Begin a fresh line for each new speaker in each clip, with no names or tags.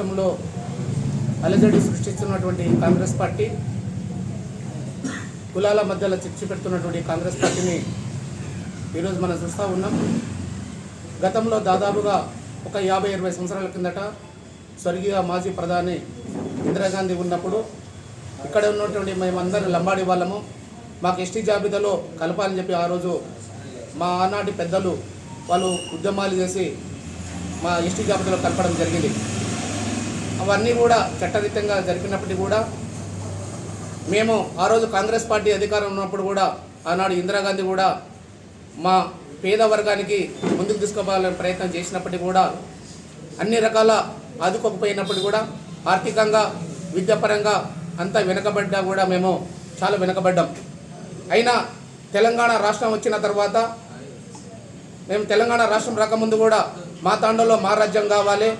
రాష్ట్రంలో అలజడి సృష్టిస్తున్నటువంటి కాంగ్రెస్ పార్టీ కులాల మధ్యలో చిచ్చు పెడుతున్నటువంటి కాంగ్రెస్ పార్టీని ఈరోజు మనం చూస్తూ ఉన్నాం. గతంలో దాదాపుగా ఒక యాభై ఇరవై సంవత్సరాల కిందట స్వర్గీయ మాజీ ప్రధాని ఇందిరాగాంధీ ఉన్నప్పుడు ఇక్కడ ఉన్నటువంటి మేమందరం లంబాడి వాళ్ళము మాకు ఎస్టీ జాబితాలో కలపాలని చెప్పి ఆ రోజు మా ఆనాటి పెద్దలు వాళ్ళు ఉద్యమాలు చేసి మా ఎస్టీ జాబితాలో కలపడం జరిగింది. అవన్నీ కూడా చట్టరీతంగా జరిపినప్పటికీ కూడా మేము ఆ రోజు కాంగ్రెస్ పార్టీ అధికారం ఉన్నప్పుడు కూడా ఆనాడు ఇందిరాగాంధీ కూడా మా పేద వర్గానికి ముందుకు తీసుకుపోవాలని ప్రయత్నం చేసినప్పటికీ కూడా అన్ని రకాల ఆదుకోకపోయినప్పటికీ కూడా ఆర్థికంగా విద్యాపరంగా అంతా వెనకబడ్డా కూడా మేము చాలా వెనకబడ్డాం. అయినా తెలంగాణ రాష్ట్రం వచ్చిన తర్వాత మేము తెలంగాణ రాష్ట్రం రాకముందు కూడా మా తాండలో మా రాజ్యం కావాలి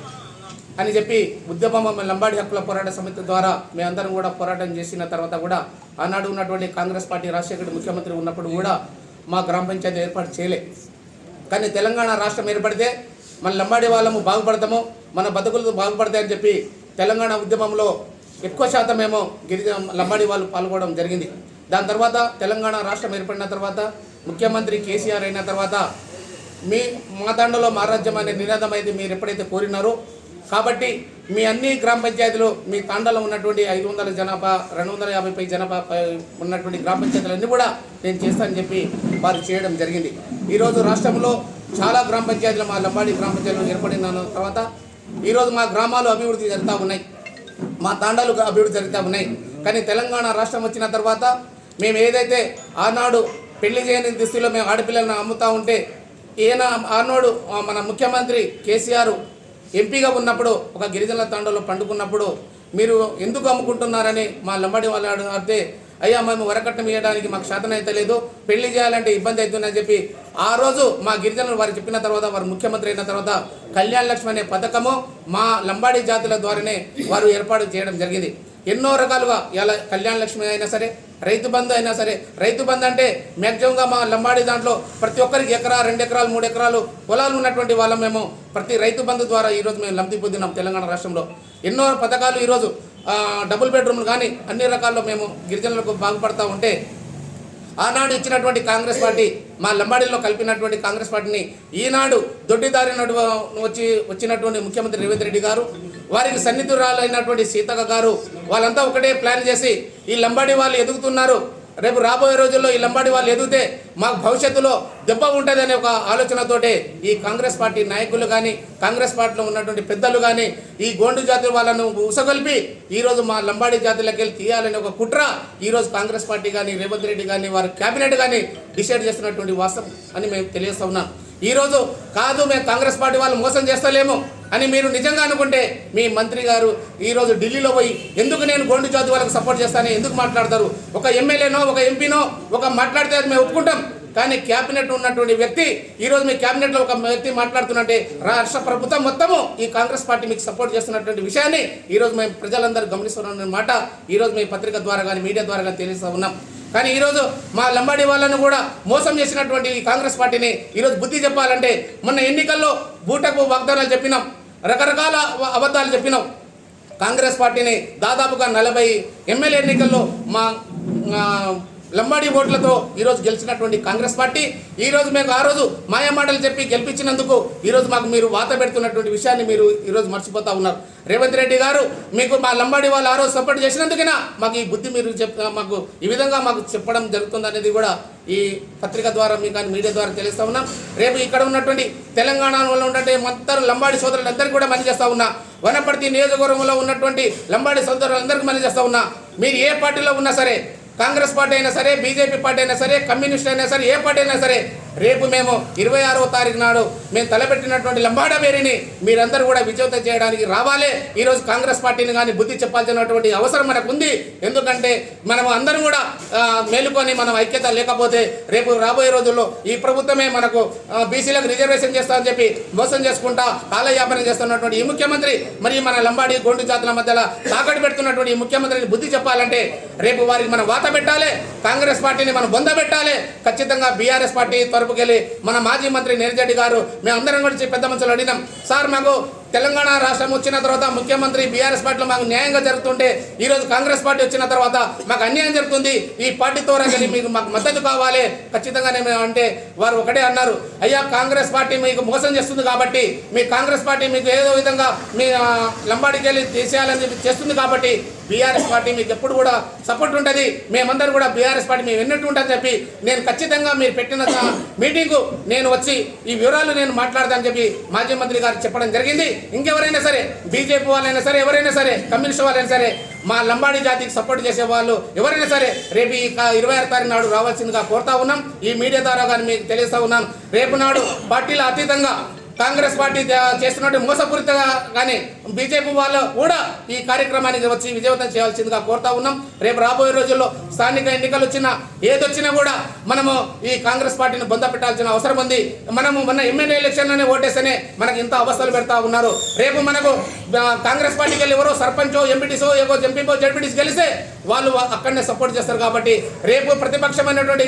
అని చెప్పి ఉద్యమం లంబాడి హక్కుల పోరాట సమితి ద్వారా మేమందరం కూడా పోరాటం చేసిన తర్వాత కూడా ఆనాడు ఉన్నటువంటి కాంగ్రెస్ పార్టీ రాజశేఖర్ ముఖ్యమంత్రి ఉన్నప్పుడు కూడా మా గ్రామ పంచాయతీ ఏర్పాటు చేయలే. కానీ తెలంగాణ రాష్ట్రం ఏర్పడితే మన లంబాడి వాళ్ళము బాగుపడతాము మన బతుకులు బాగుపడతాయని చెప్పి తెలంగాణ ఉద్యమంలో ఎక్కువ శాతం మేము గిరిజన లంబాడి వాళ్ళు పాల్గొనడం జరిగింది. దాని తర్వాత తెలంగాణ రాష్ట్రం ఏర్పడిన తర్వాత ముఖ్యమంత్రి కేసీఆర్ అయిన తర్వాత మీ మా తండలో మా రాజ్యం అనే నినాదం అయితే మీరు ఎప్పుడైతే కోరినారో కాబట్టి మీ అన్ని గ్రామ పంచాయతీలు మీ తాండలో ఉన్నటువంటి ఐదు వందల జనాభా రెండు వందల యాభై పై జనాభా ఉన్నటువంటి గ్రామ పంచాయతీలన్నీ కూడా నేను చేస్తానని చెప్పి వారు చేయడం జరిగింది. ఈరోజు రాష్ట్రంలో చాలా గ్రామ పంచాయతీలు మా లంబాడి గ్రామ పంచాయతీలు ఏర్పడిన తర్వాత ఈరోజు మా గ్రామాలు అభివృద్ధి జరుగుతూ ఉన్నాయి. మా తాండాలు అభివృద్ధి జరుగుతూ ఉన్నాయి. కానీ తెలంగాణ రాష్ట్రం వచ్చిన తర్వాత మేము ఏదైతే ఆనాడు పెళ్ళి చేయని దృష్టిలో మేము ఆడపిల్లలను అమ్ముతూ ఉంటే ఈయన ఆనాడు మన ముఖ్యమంత్రి కేసీఆర్ ఎంపీగా ఉన్నప్పుడు ఒక గిరిజనుల తాండలో పండుకున్నప్పుడు మీరు ఎందుకు అమ్ముకుంటున్నారని మా లంబడి వాళ్ళు అడిగితే అయ్యా మేము వరకట్నం ఇవ్వడానికి మాకు శాతం అయితే లేదు పెళ్ళి చేయాలంటే ఇబ్బంది అవుతుందని చెప్పి ఆ రోజు మా గిరిజనులు వారు చెప్పిన తర్వాత వారు ముఖ్యమంత్రి అయిన తర్వాత కళ్యాణ లక్ష్మి అనే పథకము మా లంబాడి జాతుల ద్వారానే వారు ఏర్పాటు చేయడం జరిగింది. ఎన్నో రకాలుగా ఇలా కళ్యాణ లక్ష్మి అయినా సరే రైతు బంధు అయినా సరే రైతు బంధు అంటే మ్యాక్సిమంగా మా లంబాడి దాంట్లో ప్రతి ఒక్కరికి ఎకరా రెండు ఎకరాలు మూడు ఎకరాలు పొలాలు ఉన్నటువంటి వాళ్ళం మేము. ప్రతి రైతు బంధు ద్వారా ఈరోజు మేము లబ్ధి పొందినాం తెలంగాణ రాష్ట్రంలో. ఎన్నో పథకాలు ఈరోజు డబుల్ బెడ్రూమ్లు కానీ అన్ని రకాల్లో మేము గిరిజనులకు బాగుపడతా ఉంటే ఆనాడు ఇచ్చినటువంటి కాంగ్రెస్ పార్టీ మా లంబాడీలో కలిపినటువంటి కాంగ్రెస్ పార్టీని ఈనాడు దొడ్డిదారి వచ్చి వచ్చినటువంటి ముఖ్యమంత్రి రేవంత్ రెడ్డి గారు వారికి సన్నిధురాలైనటువంటి సీతక్క గారు వాళ్ళంతా ఒకటే ప్లాన్ చేసి ఈ లంబాడి వాళ్ళు ఎదుగుతున్నారు. రేపు రాబోయే రోజుల్లో ఈ లంబాడి వాళ్ళు ఎదిగితే మాకు భవిష్యత్తులో దెబ్బ ఉంటుందనే ఒక ఆలోచనతోటే ఈ కాంగ్రెస్ పార్టీ నాయకులు కానీ కాంగ్రెస్ పార్టీలో ఉన్నటువంటి పెద్దలు కానీ ఈ గోండు జాతి వాళ్ళను ఉసగొల్పి ఈరోజు మా లంబాడి జాతులకి వెళ్ళి తీయాలనే ఒక కుట్ర ఈరోజు కాంగ్రెస్ పార్టీ కానీ రేవంత్ రెడ్డి కానీ వారి కేబినెట్ కానీ డిసైడ్ చేస్తున్నటువంటి వాస్తవం అని మేము తెలియజేస్తా ఉన్నాం. ఈరోజు కాదు మేము కాంగ్రెస్ పార్టీ వాళ్ళు మోసం చేస్తలేము. అని మీరు నిజంగా అనుకుంటే మీ మంత్రి గారు ఈరోజు ఢిల్లీలో పోయి ఎందుకు నేను గోండు జాతి వాళ్ళకి సపోర్ట్ చేస్తానని ఎందుకు మాట్లాడతారు? ఒక ఎమ్మెల్యేనో ఒక ఎంపీనో ఒక మాట్లాడితే అది మేము ఒప్పుకుంటాం. కానీ క్యాబినెట్ ఉన్నటువంటి వ్యక్తి ఈరోజు మీ క్యాబినెట్లో ఒక వ్యక్తి మాట్లాడుతున్నట్టే రాష్ట్ర ప్రభుత్వం మొత్తము ఈ కాంగ్రెస్ పార్టీ మీకు సపోర్ట్ చేస్తున్నటువంటి విషయాన్ని ఈరోజు మేము ప్రజలందరూ గమనిస్తున్న మాట ఈరోజు మీ పత్రిక ద్వారా కానీ మీడియా ద్వారా కానీ తెలియస్తూ ఉన్నాం. కానీ ఈరోజు మా లంబాడి వాళ్ళను కూడా మోసం చేసినటువంటి ఈ కాంగ్రెస్ పార్టీని ఈరోజు బుద్ధి చెప్పాలంటే మొన్న ఎన్నికల్లో బూటకు వాగ్దానాలు చెప్పినాం. రకరకాల అబద్ధాలు చెప్పినాం. కాంగ్రెస్ పార్టీని దాదాపుగా నలభై ఎమ్మెల్యే ఎన్నికల్లో మా లంబాడి ఓట్లతో ఈరోజు గెలిచినటువంటి కాంగ్రెస్ పార్టీ. ఈరోజు మీకు ఆ రోజు మాయమాటలు చెప్పి గెలిపించినందుకు ఈరోజు మాకు మీరు వాత పెడుతున్నటువంటి విషయాన్ని మీరు ఈరోజు మర్చిపోతా ఉన్నారు. రేవంత్ రెడ్డి గారు మీకు మా లంబాడి వాళ్ళు ఆ రోజు సపోర్ట్ చేసినందుకైనా మాకు ఈ బుద్ధి మీరు చెప్ మాకు ఈ విధంగా మాకు చెప్పడం జరుగుతుంది అనేది కూడా ఈ పత్రిక ద్వారా మీకు కానీ మీడియా ద్వారా తెలుస్తూ ఉన్నాం. రేపు ఇక్కడ ఉన్నటువంటి తెలంగాణ వల్ల ఉన్నటువంటి మొత్తం లంబాడి సోదరులందరికీ కూడా మని చేస్తా ఉన్నా. వనపర్తి నియోజకవర్గంలో ఉన్నటువంటి లంబాడి సోదరులందరికీ మని ఉన్నా. మీరు ఏ పార్టీలో ఉన్నా సరే కాంగ్రెస్ పార్టీ అయినా సరే బీజేపీ పార్టీ అయినా సరే కమ్యూనిస్ట్ అయినా సరే ఏ పార్టీ అయినా సరే రేపు మేము ఇరవై ఆరవ తారీఖు నాడు మేము తలపెట్టినటువంటి లంబాడా మీరందరూ కూడా విజేత చేయడానికి రావాలి. ఈరోజు కాంగ్రెస్ పార్టీని కానీ బుద్ధి చెప్పాల్సినటువంటి అవసరం మనకు ఉంది ఎందుకంటే మనం అందరం కూడా మేలుకొని మనం ఐక్యత లేకపోతే రేపు రాబోయే రోజుల్లో ఈ ప్రభుత్వమే మనకు బీసీలకు రిజర్వేషన్ చేస్తామని చెప్పి మోసం చేసుకుంటా కాలయాపన చేస్తున్నటువంటి ఈ ముఖ్యమంత్రి మరి మన లంబాడి గోండు జాతుల మధ్యలో తాకట్టు పెడుతున్నటువంటి ఈ ముఖ్యమంత్రిని బుద్ధి చెప్పాలంటే రేపు వారికి మనం వాత పెట్టాలి. కాంగ్రెస్ పార్టీని మనం బొంద పెట్టాలి. ఖచ్చితంగా బీఆర్ఎస్ పార్టీ తరపుకెళ్ళి మన మాజీ మంత్రి నేర్జెడ్డి గారు మేము అందరం కూడా పెద్ద మనుషులు అడిగినాం. సార్ మాకు తెలంగాణ రాష్ట్రం వచ్చిన తర్వాత ముఖ్యమంత్రి బీఆర్ఎస్ పార్టీలో మాకు న్యాయంగా జరుగుతుంటే ఈరోజు కాంగ్రెస్ పార్టీ వచ్చిన తర్వాత మాకు అన్యాయం జరుగుతుంది. ఈ పార్టీతో కానీ మీకు మాకు మద్దతు కావాలి. ఖచ్చితంగా నేను అంటే వారు ఒకటే అన్నారు. అయ్యా కాంగ్రెస్ పార్టీ మీకు మోసం చేస్తుంది కాబట్టి మీ కాంగ్రెస్ పార్టీ మీకు ఏదో విధంగా మీ లంబాడికెళ్ళి లంబాడికి వెళ్ళి తీసేయాలని చేస్తుంది కాబట్టి బీఆర్ఎస్ పార్టీ మీకు ఎప్పుడు కూడా సపోర్ట్ ఉంటుంది. మేమందరూ కూడా బీఆర్ఎస్ పార్టీ మేము ఎన్నట్టు ఉంటుందని చెప్పి నేను ఖచ్చితంగా మీరు పెట్టిన మీటింగ్ మీటింగు నేను వచ్చి ఈ వివరాలు నేను మాట్లాడతానని చెప్పి మాజీ మంత్రి గారు చెప్పడం జరిగింది. ఇంకెవరైనా సరే బీజేపీ వాళ్ళైనా సరే ఎవరైనా సరే కమ్యూనిస్ట్ వాళ్ళైనా సరే మా లంబాడి జాతికి సపోర్ట్ చేసే వాళ్ళు ఎవరైనా సరే రేపు ఈ ఇరవై ఆరు తారీఖు నాడు రావాల్సిందిగా కోరుతా ఉన్నాం. ఈ మీడియా ద్వారా కానీ మీకు తెలియస్తా ఉన్నాను. రేపు నాడు పార్టీల అతీతంగా కాంగ్రెస్ పార్టీ చేస్తున్నట్టు మోసపూరితంగా కానీ బీజేపీ వాళ్ళు కూడా ఈ కార్యక్రమానికి వచ్చి విజయవంతం చేయాల్సిందిగా కోరుతా ఉన్నాం. రేపు రాబోయే రోజుల్లో స్థానిక ఎన్నికలు వచ్చినా ఏదొచ్చినా కూడా మనము ఈ కాంగ్రెస్ పార్టీని బొంద పెట్టాల్సిన అవసరం ఉంది. మనము మన ఎమ్మెల్యే ఎలక్షన్లోనే ఓటేస్తేనే మనకి ఇంత అవస్థలు పెడతా ఉన్నారు. రేపు మనకు కాంగ్రెస్ పార్టీకి వెళ్ళి ఎవరో సర్పంచో ఎంపీటీసో ఏవో ఎంపీపో జడ్పీటీసీ గెలిస్తే వాళ్ళు అక్కడనే సపోర్ట్ చేస్తారు కాబట్టి రేపు ప్రతిపక్షమైనటువంటి